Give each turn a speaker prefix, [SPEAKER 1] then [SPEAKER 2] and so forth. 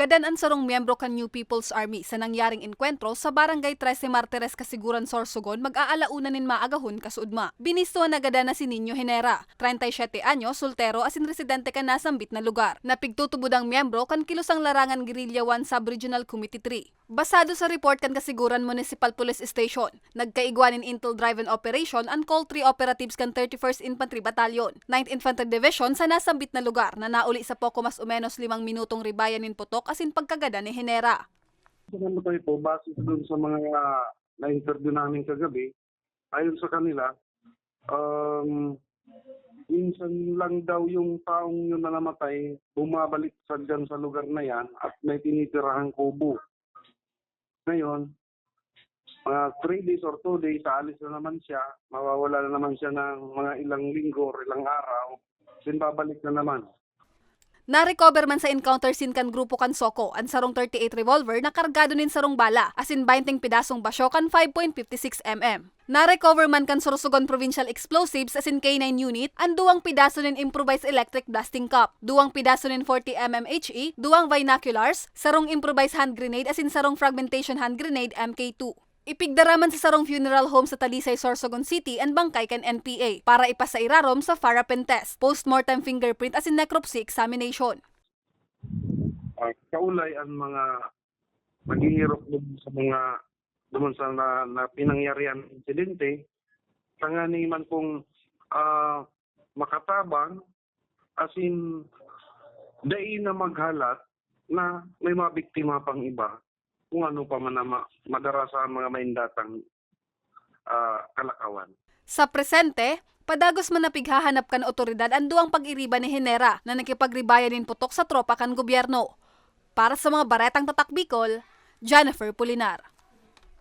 [SPEAKER 1] Gadan ang sarong miyembro kan New People's Army sa nangyaring enkwentro sa Barangay 13 Martires Kasiguran, Sorsogon mag-aalauna nin maagahon kasudma. Binisto na gadan na si Nino Henera, 37 anyo, soltero asin residente ka nasambit na lugar. Napigtutubod ang miyembro kan kilusang larangan Guerrilla 1 Sub-Regional Committee 3. Basado sa report kan Kasiguran Municipal Police Station, nagkaigwanin intel driven operation ang call 3 operatives kan 31st Infantry Battalion, 9th Infantry Division sa nasambit na lugar na nauli sa poko mas o menos limang minutong ribayanin putok asin pagkagada ni Henera.
[SPEAKER 2] Ano tayo po, base doon sa mga na-interview namin kagabi, ayon sa kanila, um, minsan lang daw yung taong yun na namatay, bumabalik sa dyan sa lugar na yan at may tinitirahang kubo. Ngayon, mga 3 days or 2 days, aalis na naman siya, mawawala na naman siya ng mga ilang linggo or ilang araw, then babalik na naman.
[SPEAKER 1] Na-recover man sa encounter scene kan grupo kan Soko ang sarong 38 revolver na kargado nin sarong bala asin 20 pidasong basyo kan 5.56 mm. Na-recover man kan Sorsogon Provincial Explosives asin K9 unit ang duwang pidaso nin improvised electric blasting cup, duwang pidaso nin 40 mm HE, duwang binoculars, sarong improvised hand grenade asin sarong fragmentation hand grenade MK2. Ipigdaraman sa sarong funeral home sa Talisay, Sorsogon City ang bangkay kan NPA para ipasairarom sa Farapen test, postmortem fingerprint asin necropsy examination.
[SPEAKER 2] uh, kaulay ang mga maghihirap dun sa mga duman sa na, na pinangyarihan ng insidente tangani man kung ah, makatabang asin dai na maghalat na may mga biktima pang iba kung ano pa man na ma- madara sa mga maindatang ah, kalakawan.
[SPEAKER 1] Sa presente, padagos man napighahanap kan otoridad ang duwang pag-iriba ni Henera na nakipagribayan nin putok sa tropa kan gobyerno. Para sa mga baretang tatak Bicol, Jennifer Pulinar.